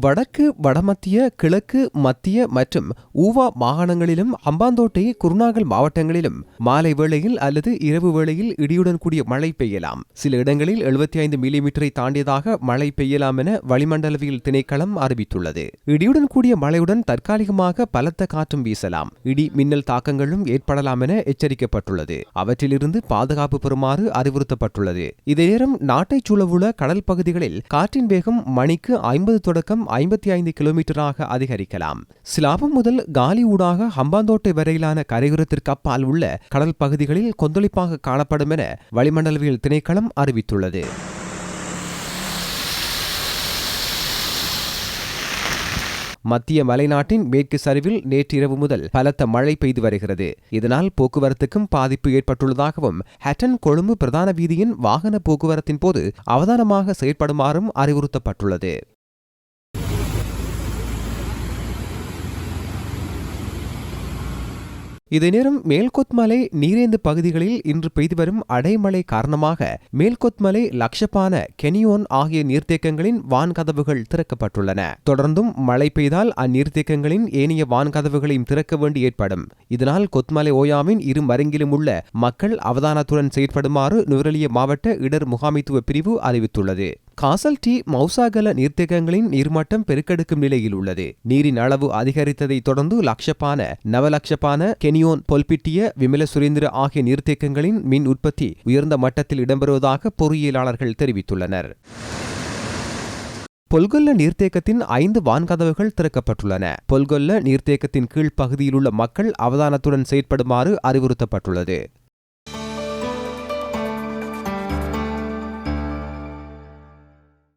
வடக்கு வடமத்திய கிழக்கு மத்திய மற்றும் ஊவா மாகாணங்களிலும் அம்பாந்தோட்டை குருநாகல் மாவட்டங்களிலும் மாலை வேளையில் அல்லது இரவு வேளையில் இடியுடன் கூடிய மழை பெய்யலாம். சில இடங்களில் எழுபத்தி ஐந்து மில்லிமீட்டரை தாண்டியதாக மழை பெய்யலாம் என வளிமண்டலவியல் திணைக்களம் அறிவித்துள்ளது. இடியுடன் கூடிய மழையுடன் தற்காலிகமாக பலத்த காற்றும் வீசலாம். இடி மின்னல் தாக்கங்களும் ஏற்படலாம் என எச்சரிக்கப்பட்டுள்ளது. அவற்றிலிருந்து பாதுகாப்பு பெறுமாறு அறிவுறுத்தப்பட்டுள்ளது. இதே நேரம் நாட்டைச் சூழவுள்ள கடல் பகுதிகளில் காற்றின் வேகம் மணிக்கு ஐம்பது தொடக்கம் ஐம்பத்தி ஐந்து கிலோமீட்டராக அதிகரிக்கலாம். சிலாபம் முதல் காலி ஊடாக ஹம்பாந்தோட்டை வரையிலான கரையோரத்திற்கு அப்பால் உள்ள கடல் பகுதிகளில் கொந்தளிப்பாக காணப்படும் என வளிமண்டலவியல் திணைக்களம் அறிவித்துள்ளது. மத்திய மலைநாட்டின் மேற்கு சரிவில் நேற்றிரவு முதல் பலத்த மழை பெய்து வருகிறது. இதனால் போக்குவரத்துக்கும் பாதிப்பு ஏற்பட்டுள்ளதாகவும் ஹட்டன் கொழும்பு பிரதான வீதியின் வாகன போக்குவரத்தின் போது அவதானமாக செயற்படுமாறும் அறிவுறுத்தப்பட்டுள்ளது. இதே நேரம் மேல்கொத்மலை நீரேந்து பகுதிகளில் இன்று பெய்து வரும் அடைமழை காரணமாக மேல்கொத்மலை லக்ஷபான கெனியோன் ஆகிய நீர்த்தேக்கங்களின் வான்கதவுகள் திறக்கப்பட்டுள்ளன. தொடர்ந்தும் மழை பெய்தால் அந்நீர்த்தேக்கங்களின் ஏனைய வான்கதவுகளையும் திறக்க வேண்டி ஏற்படும். இதனால் கொத்மலை ஓயாவின் இரு மருங்கிலும் உள்ள மக்கள் அவதானத்துடன் செயற்படுமாறு நுவரலிய மாவட்ட இடர் முகாமைத்துவ பிரிவு அறிவித்துள்ளது. காசல் டி மௌசாகல நீர்த்தேக்கங்களின் நீர்மட்டம் பெருக்கெடுக்கும் நிலையில் உள்ளது. நீரின் அளவு அதிகரித்ததை தொடர்ந்து லக்ஷப்பான நவலக்ஷப்பான கெனியோன் பொல்பிட்டிய விமல சுரேந்திர ஆகிய நீர்த்தேக்கங்களின் மின் உற்பத்தி உயர்ந்த மட்டத்தில் இடம்பெறுவதாக பொறியியலாளர்கள் தெரிவித்துள்ளனர். பொல்கொல்ல நீர்த்தேக்கத்தின் ஐந்து வான்கதவுகள் திறக்கப்பட்டுள்ளன. பொல்கொல்ல நீர்த்தேக்கத்தின் கீழ் பகுதியில் உள்ள மக்கள் அவதானத்துடன் செயற்படுமாறு அறிவுறுத்தப்பட்டுள்ளது.